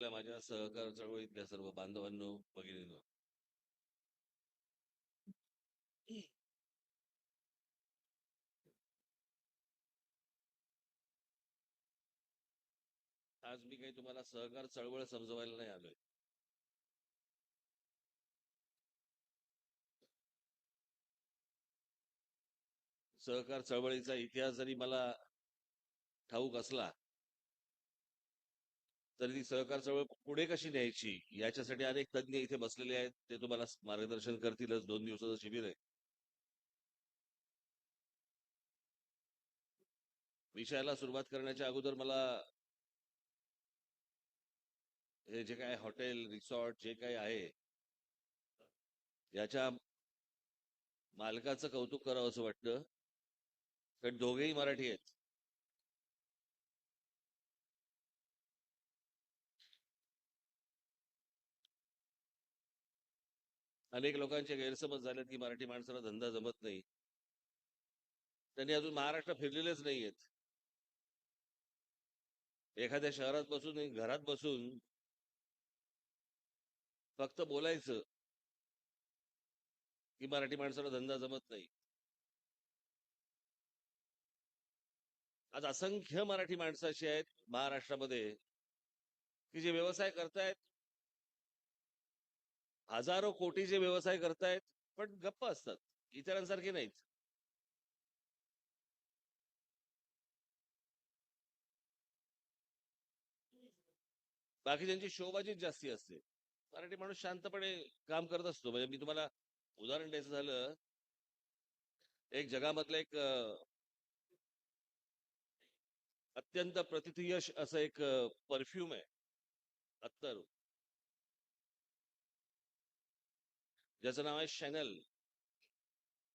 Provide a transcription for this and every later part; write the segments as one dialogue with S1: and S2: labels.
S1: आपल्या माझ्या सहकार चळवळीतल्या सर्व बांधवांनो भगिनींनो. आज मी काही तुम्हाला सहकार चळवळ समजवायला नाही आलोय. सहकार चळवळीचा इतिहास जरी मला ठाऊक असला तर ती सहकार चळवळ पुढे कशी न्यायची? याच्यासाठी अनेक तज्ञ इथे बसलेले आहेत. ते तुम्हाला मार्गदर्शन करतीलच. दोन दिवसाचं शिबिर आहे. विषयाला सुरुवात करण्याच्या अगोदर मला हे जे काय हॉटेल रिसॉर्ट जे काही आहे याच्या मालकाचं कौतुक करावं असं वाटतं. कारण दोघेही मराठी आहेत. अनेक लोकांचे गैरसमज झालेत की मराठी माणसाला धंदा जमत नाही. त्यांनी अजून महाराष्ट्र फिरलेलेच नाहीयेत. एखाद्या शहरात बसून घरात बसून फक्त बोलायचं की मराठी माणसाला धंदा जमत नाही. आज असंख्य मराठी माणसं अशी आहेत महाराष्ट्रामध्ये की जे व्यवसाय करतायत हजारो कोटीचे व्यवसाय करतायत पण गप्प असतात. इतरांसारखे नाहीत. बाकीच्यांची शोभाजीच जास्ती असते मराठी माणूस शांतपणे काम करत असतो. म्हणजे मी तुम्हाला उदाहरण द्यायचं झालं. एक जगामधलं एक अत्यंत प्रतिथयश असं एक परफ्यूम आहे. अत्तर. ज्याचं नाव आहे शॅनल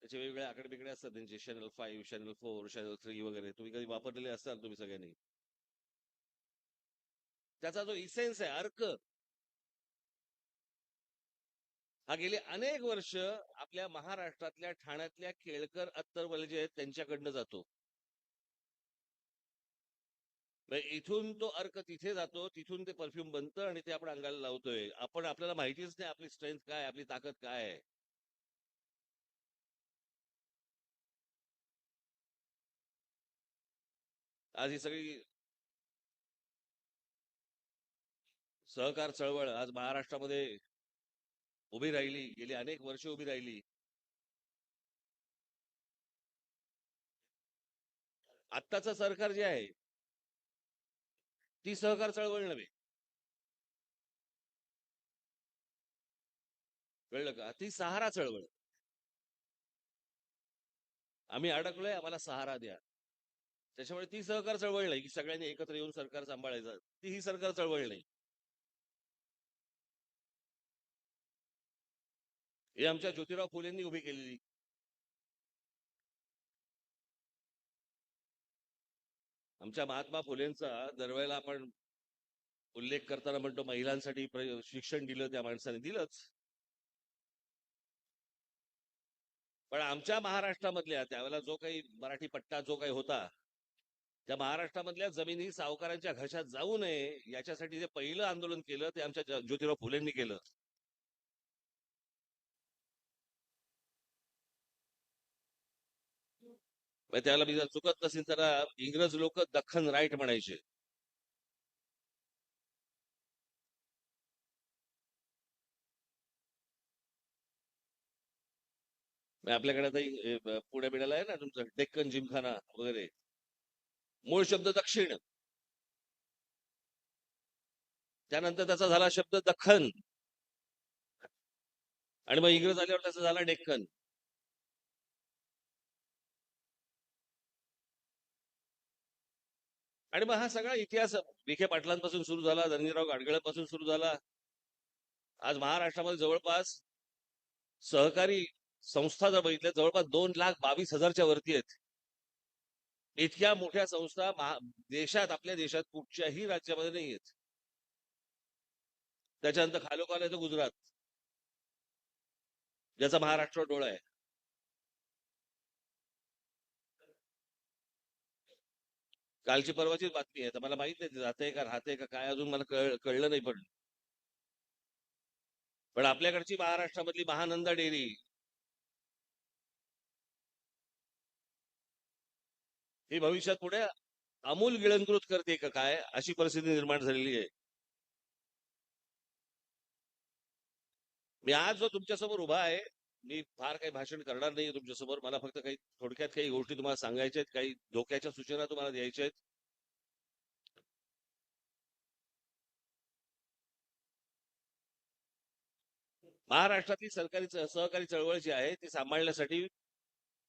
S1: त्याचे वेगवेगळे आकडे बिकडे असतात त्यांचे. Channel five channel four channel three वगैरे. तुम्ही कधी वापरलेले असाल तुम्ही सगळ्यांनी. त्याचा जो इसेन्स आहे अर्क हा गेली अनेक वर्ष आपल्या महाराष्ट्रातल्या ठाण्यातल्या केळकर अत्तरवाले जे आहेत त्यांच्याकडनं जातो. इथून तो अर्क तिथे जातो तिथून ते परफ्यूम बनतं आणि ते आपण अंगाला लावतोय. आपण आपल्याला माहितीच नाही आपली स्ट्रेंथ काय आपली ताकद काय आहे. आज ही सगळी सहकार चळवळ आज महाराष्ट्रामध्ये उभी राहिली गेली अनेक वर्ष उभी राहिली. आत्ताचं सरकार जे आहे ती सहकार चळवळ नव्हे. कळलं का? ती सहारा चळवळ. आम्ही अडकलोय आम्हाला सहारा द्या. त्याच्यामुळे ती सहकार चळवळ नाही की सगळ्यांनी एकत्र येऊन सरकार सांभाळायचं. ती ही सरकार चळवळ नाही. हे आमच्या ज्योतिराव फुलेंनी उभी केलेली. आमच्या महात्मा फुलेंचा दरवेळेला आपण उल्लेख करताना म्हणतो महिलांसाठी शिक्षण दिलं त्या माणसाने दिलंच. पण आमच्या महाराष्ट्रामधल्या त्यावेळेला जो काही मराठी पट्टा जो काही होता त्या महाराष्ट्रामधल्या जमिनी सावकारांच्या घशात जाऊ नये याच्यासाठी जे पहिलं आंदोलन केलं ते आमच्या ज्योतिराव फुलेंनी केलं. त्याला मी जर चुकत नसेल तर इंग्रज लोक दख्खन राईट म्हणायचे. आपल्याकडे आता इ- पुणे बिण्याला आहे ना तुमचं डेक्कन जिमखाना वगैरे. मूळ शब्द दक्षिण. त्यानंतर त्याचा झाला शब्द दख्खन. आणि मग इंग्रज आल्यावर त्याचा झाला डेक्कन. आणि मग हा सगळा इतिहास विखे पाटलांपासून सुरू झाला धनंजयराव गाडगळपासून सुरू झाला. आज महाराष्ट्रामध्ये जवळपास सहकारी संस्था जर बघितल्या जवळपास दोन लाख बावीस हजारच्या वरती आहेत. इतक्या मोठ्या संस्था महा- देशात आपल्या देशात कुठच्याही राज्यामध्ये नाही आहेत. त्याच्यानंतर खालोखाल येतो गुजरात. ज्याचा महाराष्ट्र डोळा आहे. कालची परवाचीच बातमी आहे. तर मला माहीत नाही जाते का राहते का काय अजून मला कळ कळलं नाही पडलं पण आपल्याकडची महाराष्ट्रामधली महानंदा डेअरी. ही भविष्यात पुढे अमूल गिळंकृत करते का काय अशी परिस्थिती निर्माण झालेली आहे. मी आज जो तुमच्यासमोर उभा आहे मी फार काही भाषण करणार नाही तुमच्यासमोर. मला फक्त काही थोडक्यात काही गोष्टी तुम्हाला सांगायच्या आहेत काही धोक्याच्या सूचना तुम्हाला द्यायच्या आहेत. महाराष्ट्रातील सरकारी सहकारी चळवळ जी आहे ती सांभाळण्यासाठी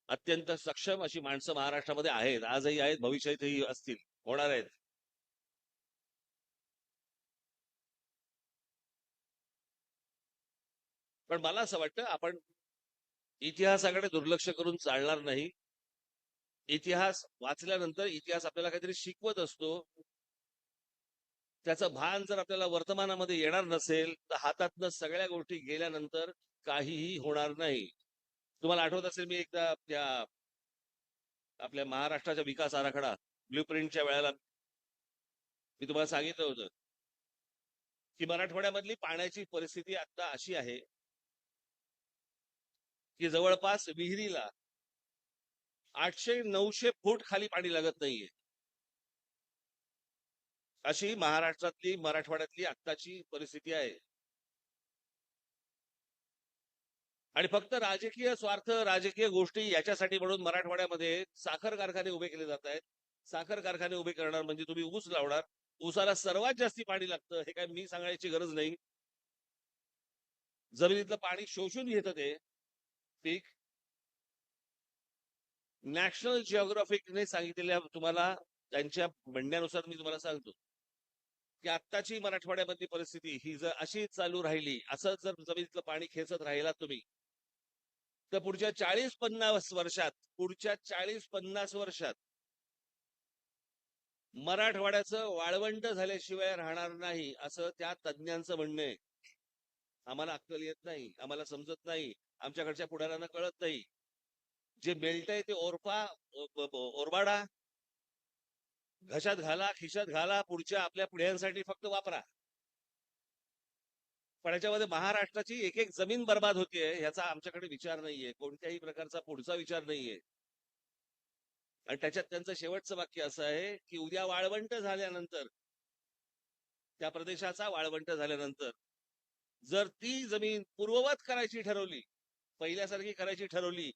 S1: अत्यंत सक्षम अशी माणसं महाराष्ट्रामध्ये आहेत. आजही आहेत भविष्यातही असतील होणार आहेत. पण मला असं वाटतं आपण इतिहासाकडे दुर्लक्ष करून चालणार नाही. इतिहास वाचल्यानंतर इतिहास आपल्याला काहीतरी शिकवत असतो. त्याचं भान जर आपल्याला वर्तमानामध्ये येणार नसेल तर हातातनं सगळ्या गोष्टी गेल्यानंतर काहीही होणार नाही. तुम्हाला आठवत असेल मी एकदा त्या आपल्या महाराष्ट्राचा विकास आराखडा ब्ल्यू प्रिंटच्या वेळेला मी तुम्हाला सांगितलं होतं की मराठवाड्यामधली पाण्याची परिस्थिती आता अशी आहे. की जवळपास विहिरीला आठशे नऊशे फूट खाली पाणी लागत नाहीये. अशी महाराष्ट्रातली मराठवाड्यातली आत्ताची परिस्थिती आहे. आणि फक्त राजकीय स्वार्थ राजकीय गोष्टी याच्यासाठी म्हणून मराठवाड्यामध्ये साखर कारखाने उभे केले जात आहेत. साखर कारखाने उभे करणार म्हणजे तुम्ही ऊस लावणार. ऊसाला सर्वात जास्ती पाणी लागतं हे काय मी सांगायची गरज नाही. जमिनीतलं पाणी शोषून घेतं ते. स्पीक नॅशनल जिओग्राफिकने सांगितलेल्या तुम्हाला त्यांच्या म्हणण्यानुसार मी तुम्हाला सांगतो. की आत्ताची मराठवाड्यामधली परिस्थिती ही जर अशी चालू राहिली असं जर जमिनीतलं पाणी खेचत राहिला तुम्ही तर पुढच्या चाळीस पन्नास वर्षात पुढच्या चाळीस पन्नास वर्षात मराठवाड्याचं वाळवंट झाल्याशिवाय राहणार नाही असं त्या तज्ज्ञांचं म्हणणं आहे. आम्हाला अक्कल येत नाही आम्हाला समजत नाही. आमच्याकडच्या पुढाऱ्यांना कळत नाही. जे बेल्ट आहे ते ओरपा ओरबाडा. घशात घाला खिशात घाला पुढच्या आपल्या पुढ्यांसाठी फक्त वापरा. पण याच्यामध्ये महाराष्ट्राची एक एक जमीन बर्बाद होतीये ह्याचा आमच्याकडे विचार नाहीये. कोणत्याही प्रकारचा पुढचा विचार नाहीये. आणि त्याच्यात त्यांचं शेवटचं वाक्य असं आहे की उद्या वाळवंट झाल्यानंतर त्या प्रदेशाचा वाळवंट झाल्यानंतर जर ती जमीन पूर्ववत करायची ठरवली पहिल्यासारखी करायची ठरवली.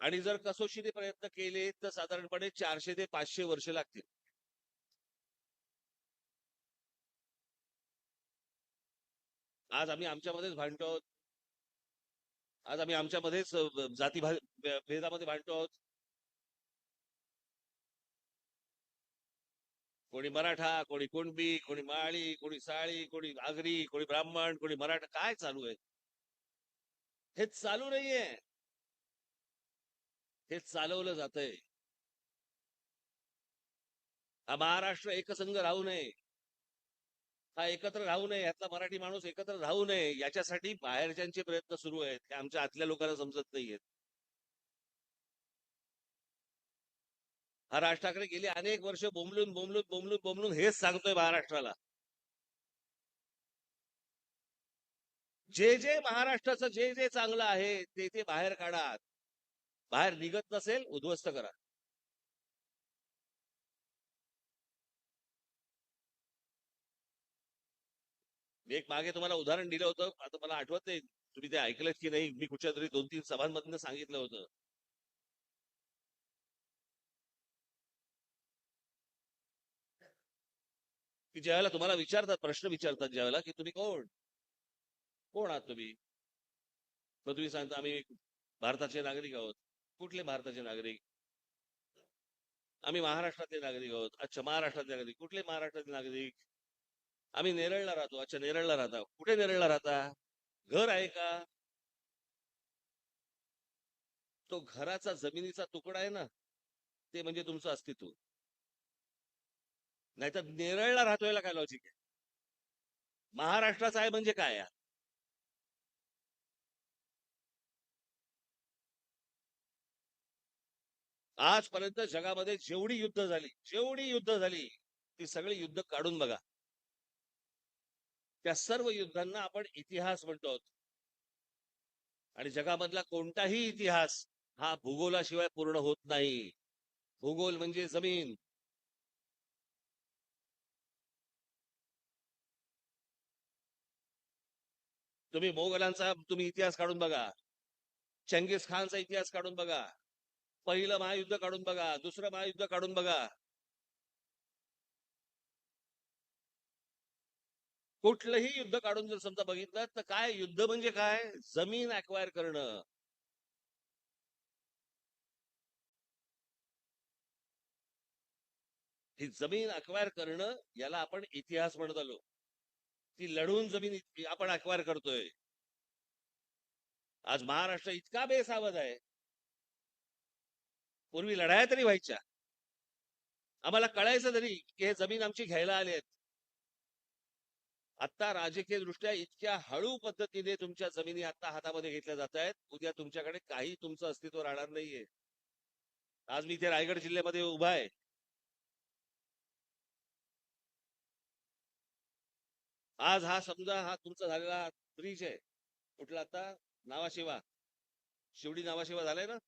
S1: आणि जर कसोशीने प्रयत्न केले तर साधारणपणे चारशे ते पाचशे वर्ष लागतील. आज आम्ही आमच्यामध्येच भांडतो आहोत. आज आम्ही आमच्यामध्येच जाती भेदामध्ये भांडतो आहोत. कोणी मराठा कोणी कुणबी कोणी माळी कोणी साळी कोणी आगरी कोणी ब्राह्मण कोणी मराठा काय चालू आहे? हे चालू नाहीये. हे चालवलं जातंय. हा महाराष्ट्र एकसंघ राहू नये. हा एकत्र राहू नये. यातला मराठी माणूस एकत्र राहू नये याच्यासाठी बाहेरच्यांचे प्रयत्न सुरू आहेत हे आमच्या आतल्या लोकांना समजत नाहीयेत. हा राज ठाकरे गेली अनेक वर्ष बोंबलून बोंबलून बोंबलून बोंबलून हेच सांगतोय महाराष्ट्राला. जे जे महाराष्ट्राचं जे जे चांगलं आहे ते ते बाहेर काढा. बाहेर निघत नसेल उद्ध्वस्त करा. मी एक मागे तुम्हाला उदाहरण दिलं होतं. आता मला आठवत नाही तुम्ही ते ऐकलं की नाही? मी कुठच्या तरी दोन तीन सभांमधनं सांगितलं होतं. की ज्यावेळेला तुम्हाला विचारतात प्रश्न विचारतात ज्यावेळेला की तुम्ही कोण? कोण आहात तुम्ही? मग तुम्ही सांगता आम्ही भारताचे नागरिक आहोत. कुठले भारताचे नागरिक? आम्ही महाराष्ट्रातले नागरिक आहोत. अच्छा महाराष्ट्रातले नागरिक. कुठले महाराष्ट्रातले नागरिक? आम्ही नेरळला राहतो. अच्छा नेरळला राहता. कुठे नेरळला राहता? घर आहे का? तो घराचा जमिनीचा तुकडा आहे ना ते म्हणजे तुमचं अस्तित्व. नाहीतर नेरळला राहतो याला काय लॉजिक आहे? महाराष्ट्राचा आहे म्हणजे काय? यार आजपर्यंत जगामध्ये जेवढी युद्ध झाली जेवढी युद्ध झाली ती सगळी युद्ध काढून बघा. त्या सर्व युद्धांना आपण इतिहास म्हणतो. आहोत आणि जगामधला कोणताही इतिहास हा भूगोलाशिवाय पूर्ण होत नाही. भूगोल म्हणजे जमीन. तुम्ही मोगलांचा तुम्ही इतिहास काढून बघा. चंगीस खानचा इतिहास काढून बघा. पहिलं महायुद्ध काढून बघा दुसरं महायुद्ध काढून बघा. कुठलंही युद्ध काढून जर समजा बघितलं तर काय युद्ध म्हणजे काय? जमीन अक्वायर करणं. ही जमीन अक्वायर करणं याला आपण इतिहास म्हणत आलो. ती लढून जमीन आपण अक्वायर करतोय. आज महाराष्ट्र इतका बेसावध आहे. पूर्वी लढाया तरी व्हायच्या. आम्हाला कळायचं तरी की हे जमीन आमची घ्यायला आले आहेत. आता राजकीय दृष्ट्या इतक्या हळू पद्धतीने तुमच्या जमिनी आता हातामध्ये घेतल्या जात आहेत. उद्या तुमच्याकडे काही तुमचं अस्तित्व राहणार नाहीये. आज मी इथे रायगड जिल्ह्यामध्ये उभा आहे. आज हा समजा हा तुमचा झालेला ब्रिज आहे. कुठला आता? नावाशिवा. शिवडी नावाशिवा झालाय ना?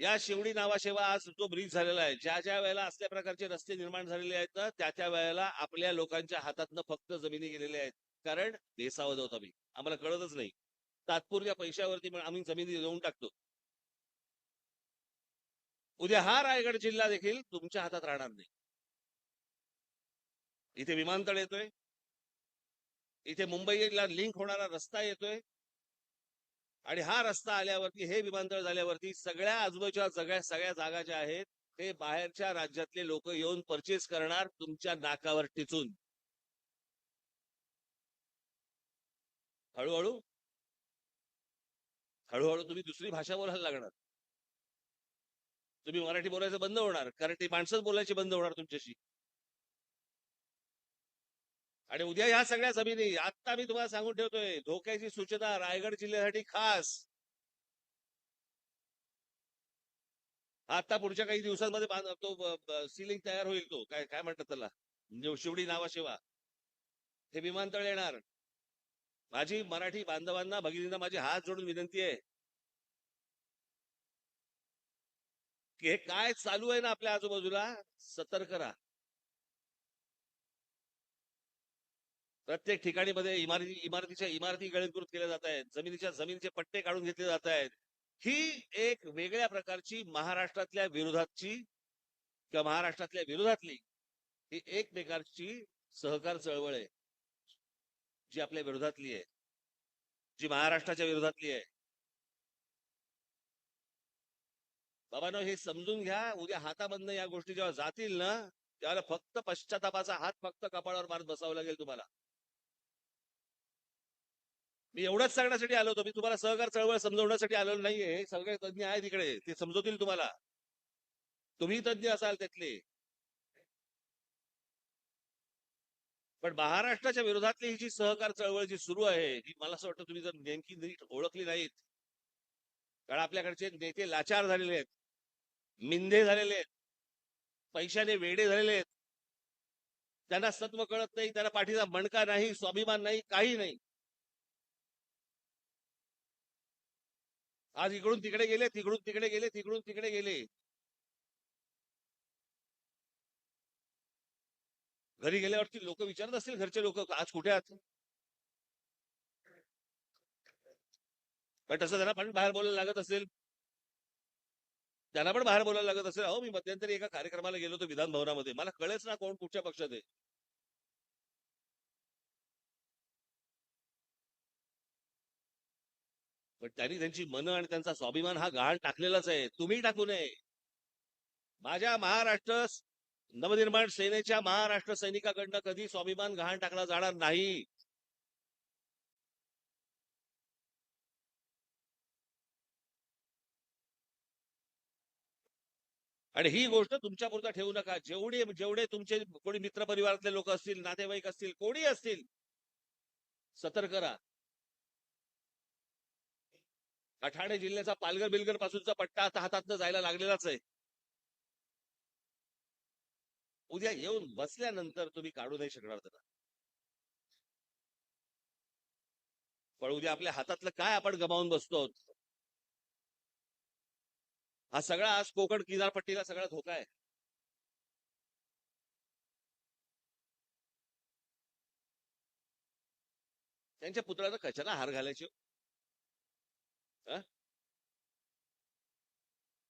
S1: या शिवडी नावाशिवा आज तो ब्रिज झालेला आहे ज्या ज्या वेळेला असल्या प्रकारचे रस्ते निर्माण झालेले आहेत ना त्या त्या वेळेला आपल्या लोकांच्या हातातनं फक्त जमिनी गेलेल्या आहेत. कारण बेसावध होत आम्ही आम्हाला कळतच नाही. तात्पुरत्या पैशावरती आम्ही जमिनी देऊन टाकतो. उद्या हा रायगड जिल्हा देखील तुमच्या हातात राहणार नाही. इथे विमानतळ येतोय. इथे मुंबईला लिंक होणारा रस्ता येतोय. आणि हा रस्ता आल्यावरती हे विमानतळ झाल्यावरती सगळ्या आजूबाजूच्या सगळ्या सगळ्या जागा ज्या आहेत ते बाहेरच्या राज्यातले लोक येऊन परचेस करणार तुमच्या नाकावर टिचून. हळूहळू? हळूहळू तुम्ही दुसरी भाषा बोलायला लागणार. तुम्ही मराठी बोलायचं बंद होणार. कारण ती माणसंच बोलायची बंद होणार तुमच्याशी. आणि उद्या ह्या सगळ्या जमिनी आता मी तुम्हाला सांगून ठेवतोय धोक्याची सूचना रायगड जिल्ह्यासाठी खास. आता पुढच्या काही दिवसांमध्ये तो सिलिंग तयार होईल तो. काय काय म्हणतात त्याला? शिवडी नावाशिवा हे विमानतळ येणार. माझी मराठी बांधवांना भगिनींना माझी हात जोडून विनंती आहे. की हे काय चालू आहे ना आपल्या आजूबाजूला? सतर्क राहा. प्रत्येक ठिकाणी मध्ये इमारती इमारतीच्या इमारती गळीकृत केल्या जात आहेत. जमिनीच्या जमिनीचे पट्टे काढून घेतले जात आहेत. ही एक वेगळ्या प्रकारची महाराष्ट्रातल्या विरोधातची किंवा महाराष्ट्रातल्या विरोधातली ही एक प्रकारची सहकार चळवळ आहे जी आपल्या विरोधातली आहे जी महाराष्ट्राच्या विरोधातली आहे. बाबांनो हे समजून घ्या. उद्या हातामधनं या गोष्टी जेव्हा जातील ना त्यावेळेला फक्त पश्चातापाचा हात फक्त कपाळावर मारत बसावं लागेल तुम्हाला. मी एवढंच सांगण्यासाठी आलो होतो. मी तुम्हाला सहकार चळवळ समजवण्यासाठी आलेलो नाहीये. हे सगळे तज्ञ आहेत तिकडे ते समजवतील तुम्हाला. तुम्ही तज्ञ असाल त्यातले. पण महाराष्ट्राच्या विरोधातली ही जी सहकार चळवळ जी सुरू आहे ही मला असं वाटतं तुम्ही जर नेमकी नीट ओळखली नाहीत कारण आपल्याकडचे नेते लाचार झालेले आहेत मिंधे झालेले आहेत पैशाने वेडे झालेले आहेत. त्यांना सत्व कळत नाही त्यांना पाठीचा मणका नाही स्वाभिमान नाही काही नाही. आज इकडून तिकडे गेले तिकडून तिकडे गेले तिकडून तिकडे गेले. घरी गेल्यावरती लोक विचारत असतील घरचे लोक आज कुठे आहात? पण तसं त्यांना पण बाहेर बोलायला लागत असेल. त्यांना पण बाहेर बोलायला लागत असेल. अहो मी मध्यंतरी एका कार्यक्रमाला गेलो होतो विधान भवनामध्ये मला कळेच ना कोण कुठच्या पक्षात आहे. पण त्यांनी त्यांची मन आणि त्यांचा स्वाभिमान हा गहाण टाकलेलाच आहे. तुम्ही टाकू नये. माझ्या महाराष्ट्र नवनिर्माण सेनेच्या महाराष्ट्र सैनिकाकडनं कधी स्वाभिमान गहाण टाकला जाणार नाही? आणि ही गोष्ट तुमच्या पुरता ठेवू नका. जेवढे जेवढे तुमचे कोणी मित्र परिवारातले लोक असतील नातेवाईक असतील कोणी असतील सतर्क राहा. हा ठाणे जिल्ह्याचा पालघर बिलघर पासूनचा पट्टा आता हातातनं जायला लागलेलाच आहे. उद्या येऊन बसल्यानंतर तुम्ही काढू नाही शकणार त्याला. पण उद्या आपल्या हातातलं काय आपण गमावून बसतो? हा सगळा आज कोकण किनारपट्टीला सगळा धोका आहे. त्यांच्या पुतळ्याचा कशाला हार घालायचे हो.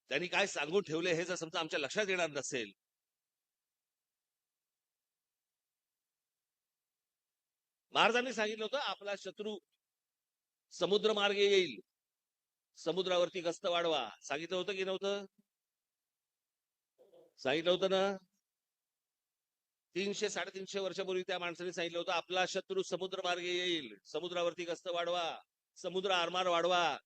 S1: त्यांनी काय सांगून ठेवले हे जर समजा आमच्या लक्षात येणार नसेल. महाराजांनी सांगितलं होतं आपला शत्रू समुद्र मार्गे येईल. समुद्रावरती गस्त वाढवा. सांगितलं होतं की नव्हतं? सांगितलं होतं ना? तीनशे साडेतीनशे वर्षापूर्वी त्या माणसाने सांगितलं होतं आपला शत्रू समुद्र मार्गे येईल. समुद्रावरती गस्त वाढवा. समुद्र आरमार वाढवा.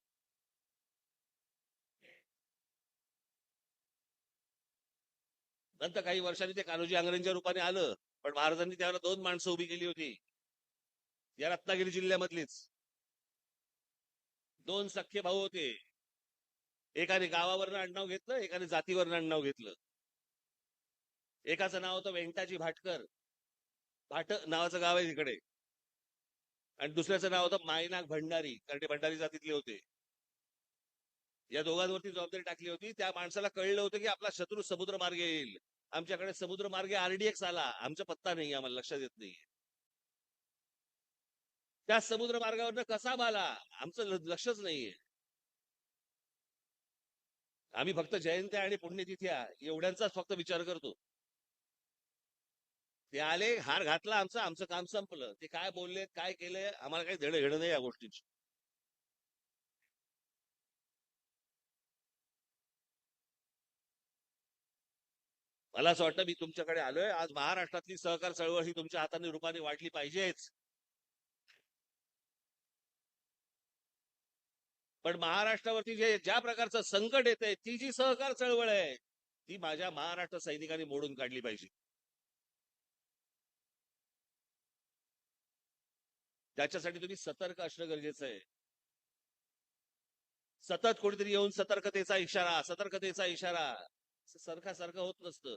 S1: नंतर काही वर्षांनी ते कान्होजी आंग्रेंच्या रूपाने आलं पण महाराजांनी त्यावेळेला दोन माणसं उभी केली होती. या रत्नागिरी जिल्ह्यामधलीच. दोन सख्खे भाऊ होते. एकाने गावावरनं आडनाव घेतलं एकाने जातीवरनं आडनाव घेतलं. एकाचं नाव होतं व्यंकटाजी भाटकर. भाट नावाचं गाव आहे तिकडे. आणि दुसऱ्याचं नाव होतं मायनाग भंडारी कारण ते भंडारी जातीतले होते. या दोघांवरती जबाबदारी टाकली होती. त्या माणसाला कळलं होतं की आपला शत्रू समुद्र मार्गे येईल. आमच्याकडे समुद्र मार्गे आरडीएक्स आला. आमचा पत्ता नाही आम्हाला लक्षात येत नाही त्या समुद्र मार्गावरनं कसा आला? आमचं लक्षच नाहीये. आम्ही फक्त जयंत्या आणि पुण्यतिथ्या एवढ्यांचाच फक्त विचार करतो. ते आले हार घातला आमचं आमचं काम संपलं. ते काय बोलले काय केलंय आम्हाला काही देणं घेणं नाही या गोष्टीची. मला असं वाटतं मी तुमच्याकडे आलोय. आज महाराष्ट्रातली सहकार चळवळ ही तुमच्या हाताने रूपाने वाढली पाहिजेच. पण महाराष्ट्रावरती जे ज्या प्रकारचं संकट येते ती जी सहकार चळवळ आहे ती माझ्या महाराष्ट्र सैनिकांनी मोडून काढली पाहिजे. त्याच्यासाठी तुम्ही सतर्क असणं गरजेचं आहे. सतत कोणीतरी येऊन सतर्कतेचा इशारा सतर्कतेचा इशारा सारखा सारखं होत नसतं.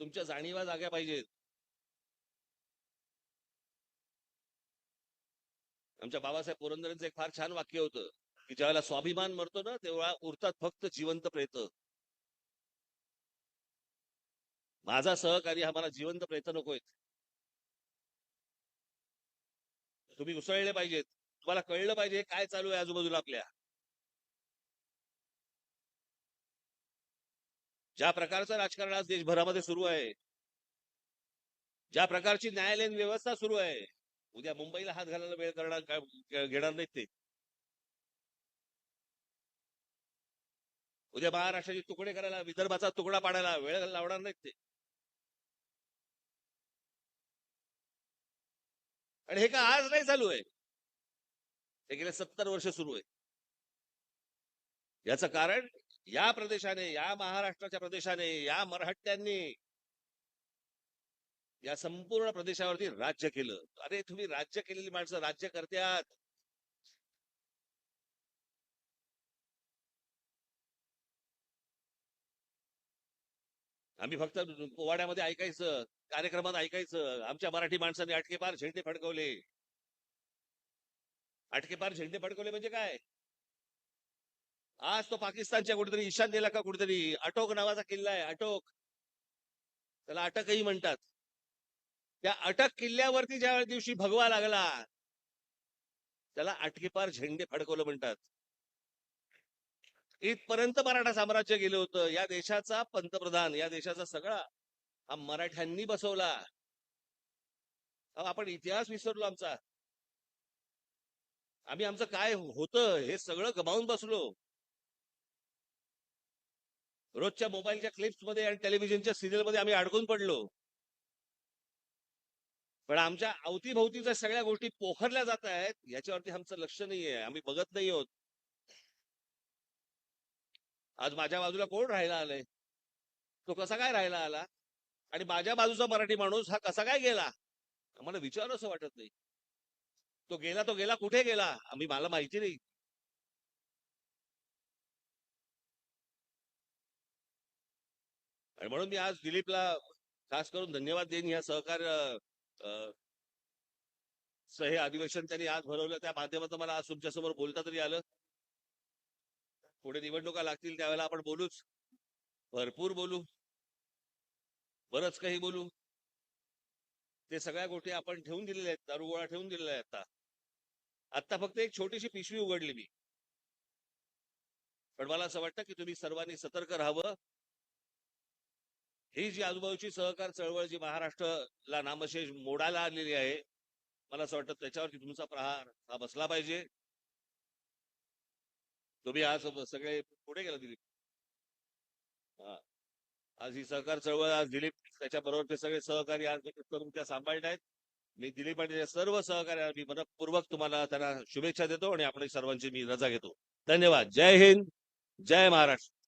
S1: तुमच्या जाणीवा जाग्या पाहिजेत. आमच्या बाबासाहेब पुरंदरेंचं एक फार छान वाक्य होतं की ज्यावेळेला स्वाभिमान मरतो ना तेव्हा उरतात फक्त जिवंत प्रेत. माझा सहकारी हा मला जिवंत प्रेत नकोयत. तुम्ही उसळले पाहिजेत. तुम्हाला कळलं पाहिजे काय चालू आहे आजूबाजूला आपल्या. ज्या प्रकारचं राजकारण आज देशभरामध्ये सुरू आहे ज्या प्रकारची न्यायालयीन व्यवस्था सुरू आहे उद्या मुंबईला हात घालायला वेळ करणार काय- घेणार नाहीत ते. उद्या महाराष्ट्राचे तुकडे करायला विदर्भाचा तुकडा पाडायला वेळ लावणार नाहीत ते. आणि हे का आज नाही चालू आहे? हे गेले सत्तर वर्ष सुरू आहे. याचं कारण या प्रदेशाने या महाराष्ट्राच्या प्रदेशाने या मराठ्यांनी या संपूर्ण प्रदेशावरती राज्य केलं. अरे तुम्ही राज्य केलेली माणसं राज्य करत्यात. आम्ही फक्त पोवाड्यामध्ये ऐकायचं कार्यक्रमात ऐकायचं. आमच्या मराठी माणसांनी अटके पार झेंडे फडकवले. अटकेपार झेंडे फडकवले म्हणजे काय? आज तो पाकिस्तानच्या कुठेतरी ईशान्येला का कुठेतरी अटोक नावाचा किल्ला आहे अटोक. त्याला अटकही म्हणतात. त्या अटक किल्ल्यावरती ज्या दिवशी भगवा लागला त्याला अटकेपार झेंडे फडकवलं म्हणतात. इथपर्यंत मराठा साम्राज्य गेलं होतं. या देशाचा पंतप्रधान या देशाचा सगळा हा मराठ्यांनी बसवला. आपण इतिहास विसरलो आमचा. आम्ही आमचं काय होतं हे सगळं गमावून बसलो. रोजच्या मोबाईलच्या क्लिप्समध्ये आणि टेलिव्हिजनच्या सिरियलमध्ये आम्ही अडकून पडलो. पण आमच्या अवतीभोवतीच्या सगळ्या गोष्टी पोखरल्या जात आहेत याच्यावरती आमचं लक्ष नाहीये. आम्ही बघत नाही आहोत. आज माझ्या बाजूला कोण राहायला आलाय? तो कसा काय राहायला आला? आणि माझ्या बाजूचा मराठी माणूस हा कसा काय गेला? आम्हाला विचार असं वाटत नाही. तो गेला तो गेला कुठे गेला? आम्ही मला माहिती नाही. आणि म्हणून मी आज दिलीपला खास करून धन्यवाद देईन. या सहकार हे अधिवेशन त्यांनी आज भरवलं. त्या माध्यमातून मला आज तुमच्यासमोर बोलता तरी आलं. पुढे निवडणुका लागतील त्यावेळेला आपण बोलूच. भरपूर बोलू. बरंच काही बोलू. ते सगळ्या गोष्टी आपण ठेवून दिलेल्या आहेत. दारुगोळा ठेवून दिलेला आहे आता. आता फक्त एक छोटीशी पिशवी उघडली मी. पण मला असं वाटतं की तुम्ही सर्वांनी सतर्क राहावं. ही जी आजूबाजूची सहकार चळवळ जी महाराष्ट्राला नामशेष मोडायला आलेली आहे मला असं वाटतं त्याच्यावरती तुमचा प्रहार हा बसला पाहिजे. तुम्ही आज सगळे पुढे गेला दिलीप. हा. आज ही सहकार चळवळ आज दिलीप त्याच्याबरोबर ते सगळे सहकारी आज करून त्या सांभाळत आहेत. मी दिलीप आणि सर्व सहकार्या मी मनपूर्वक तुम्हाला त्यांना शुभेच्छा देतो आणि आपण सर्वांची मी रजा घेतो. धन्यवाद. जय हिंद. जय महाराष्ट्र.